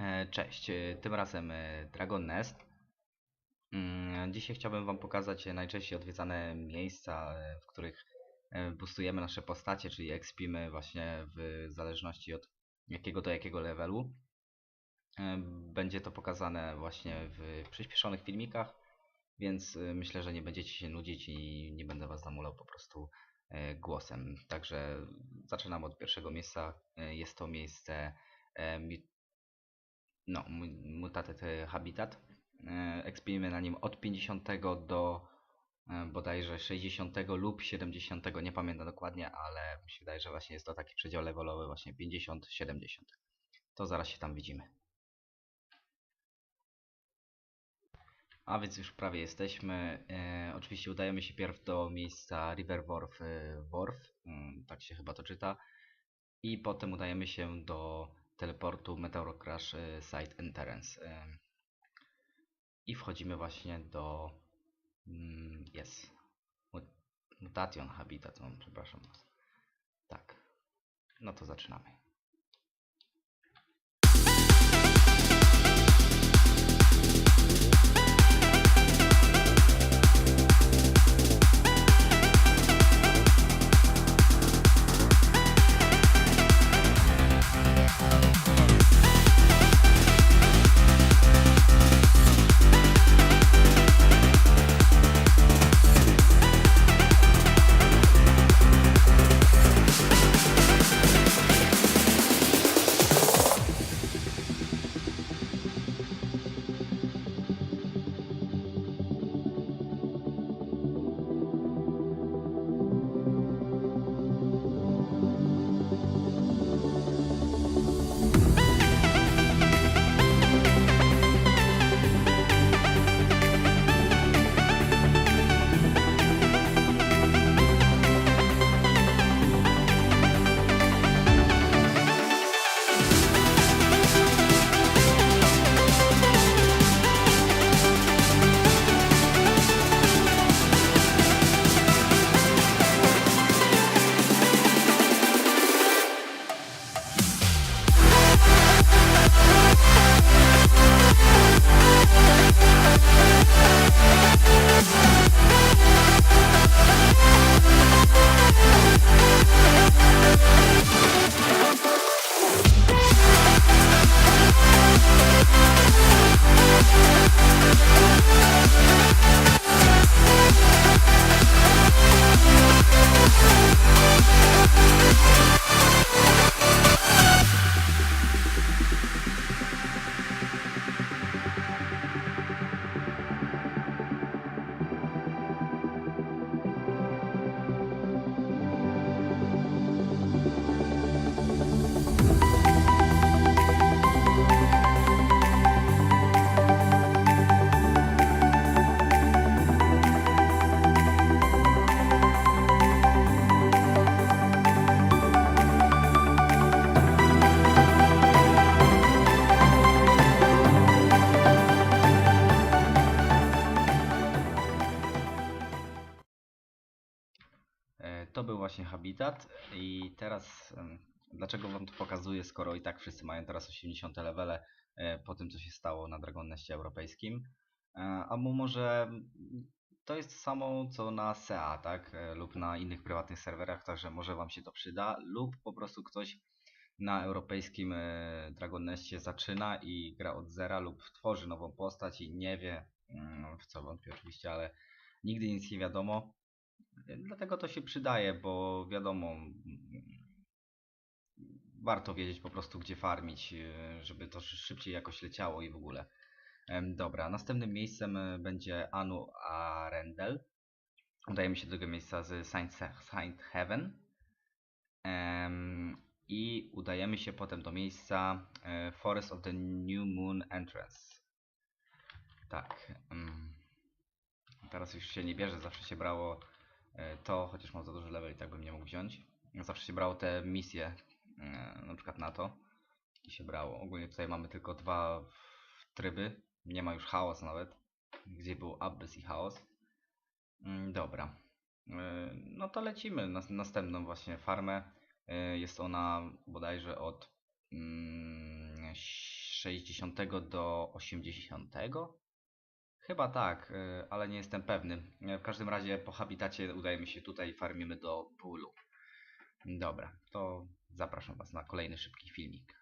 E, Cześć, e, tym razem e, Dragon Nest. Mm, Dzisiaj chciałbym Wam pokazać najczęściej odwiedzane miejsca, w których boostujemy nasze postacie, czyli expimy właśnie w zależności od jakiego do jakiego levelu. Będzie to pokazane właśnie w przyspieszonych filmikach, więc myślę, że nie będziecie się nudzić i nie będę Was zamulał po prostu głosem. Także zaczynam od pierwszego miejsca. Jest to miejsce Mi- no, mu- Mutated Habitat. E, Ekspimy na nim od 50 do e, bodajże 60 lub 70, nie pamiętam dokładnie, ale mi się wydaje, że właśnie jest to taki przedział levelowy, właśnie 50-70. To zaraz się tam widzimy. A więc już prawie jesteśmy. E, oczywiście udajemy się pierw do miejsca River Wharf, e, Wharf, mm, tak się chyba to czyta. I potem udajemy się do teleportu Meteor Crash e, Site Entrance. E, I wchodzimy właśnie do... Mm, jest. Mut- Mutation Habitat, przepraszam. Tak. No to zaczynamy. I teraz dlaczego wam to pokazuję, skoro i tak wszyscy mają teraz 80 levele e, po tym co się stało na Dragon Nestie europejskim. E, A może to jest samo co na SEA, tak? E, Lub na innych prywatnych serwerach, także może wam się to przyda lub po prostu ktoś na europejskim e, Dragon Nestie zaczyna i gra od zera lub tworzy nową postać i nie wie, mm, w co wątpię oczywiście, ale nigdy nic nie wiadomo. Dlatego to się przydaje, bo wiadomo, warto wiedzieć po prostu gdzie farmić, żeby to szy- szybciej jakoś leciało i w ogóle. Dobra, następnym miejscem e, będzie Anu Arendel. Udajemy się do tego miejsca z Saint, Heaven. I udajemy się potem do miejsca e, Forest of the New Moon Entrance. Tak. Teraz już się nie bierze, zawsze się brało to, chociaż mam za duży level i tak bym nie mógł wziąć. Zawsze się brało te misje, e, na przykład na to. I się brało. Ogólnie tutaj mamy tylko dwa tryby. Nie ma już chaos nawet. Gdzie był Abyss i chaos. Mm, Dobra. E, No to lecimy na następną właśnie farmę. E, Jest ona bodajże od mm, 60 do 80. Chyba tak, y, ale nie jestem pewny. Y, W każdym razie po habitacie udajemy się tutaj i farmimy do bólu. Dobra, to zapraszam Was na kolejny szybki filmik.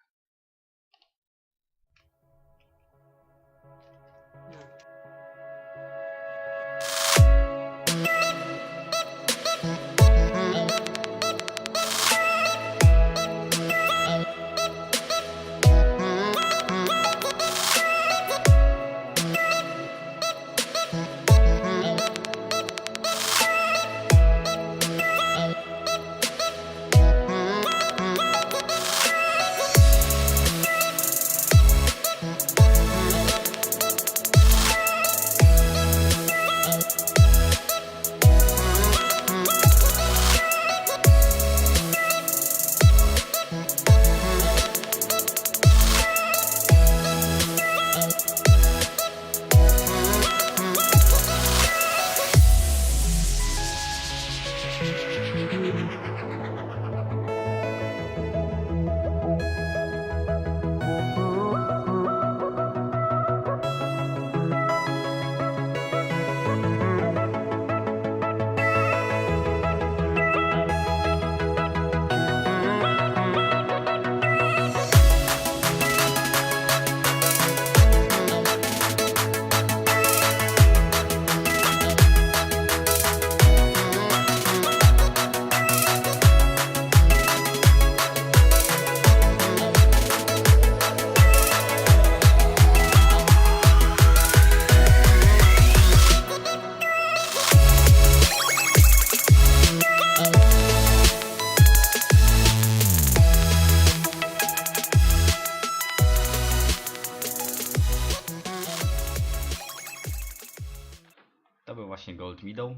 To był właśnie Gold Meadow.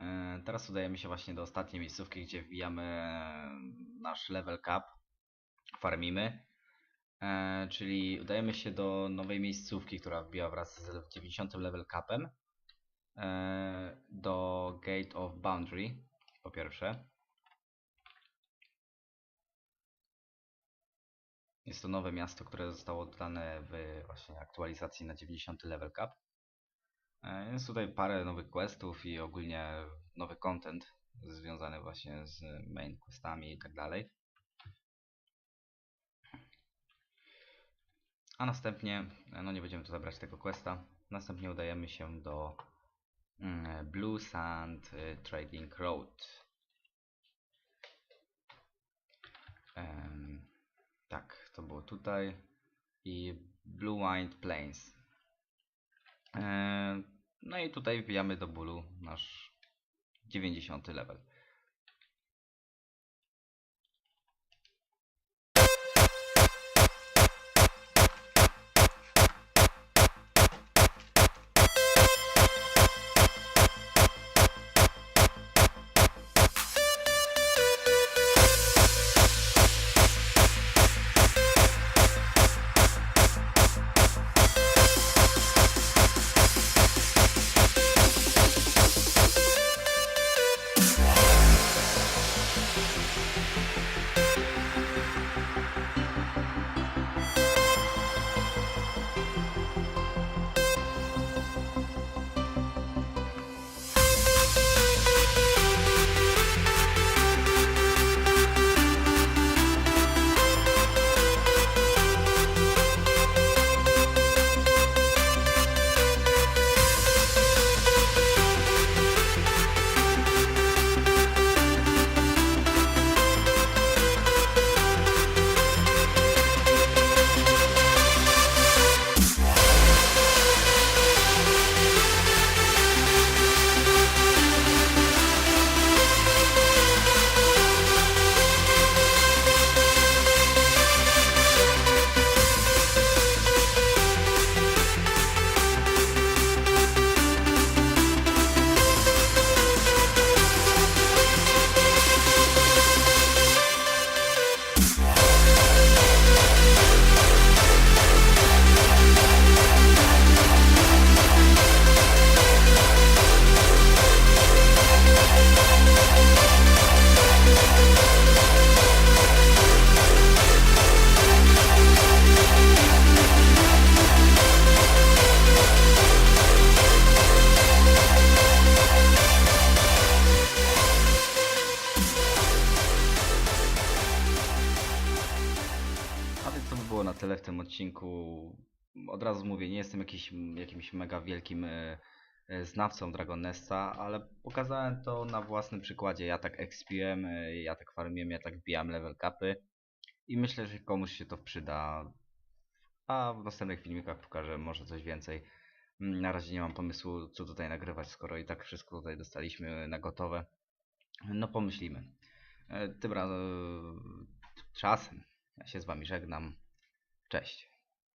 E, Teraz udajemy się właśnie do ostatniej miejscówki, gdzie wbijamy e, nasz level cap, farmimy. E, Czyli udajemy się do nowej miejscówki, która wbija wraz z 90 level capem. Do Gate of Boundary, po pierwsze. Jest to nowe miasto, które zostało dodane w właśnie aktualizacji na 90 level cap. E, Jest tutaj parę nowych questów i ogólnie nowy content związany właśnie z main questami i tak dalej. A następnie, e, no nie będziemy tu zabrać tego questa, następnie udajemy się do mm, Blue Sand e, Trading Road. Tak, to było tutaj. I Blue Wind Plains. No i tutaj wbijamy do bólu nasz 90 level. Odcinku. Od razu mówię, nie jestem jakiś, jakimś mega wielkim e, e, znawcą Dragon Nesta, ale pokazałem to na własnym przykładzie. Ja tak expiłem, e, ja tak farmiłem, ja tak wbijałem level capy i myślę, że komuś się to przyda. A w następnych filmikach pokażę może coś więcej. Mm, Na razie nie mam pomysłu, co tutaj nagrywać, skoro i tak wszystko tutaj dostaliśmy na gotowe. No pomyślimy. Tym razem czasem ja się z wami żegnam. Cześć.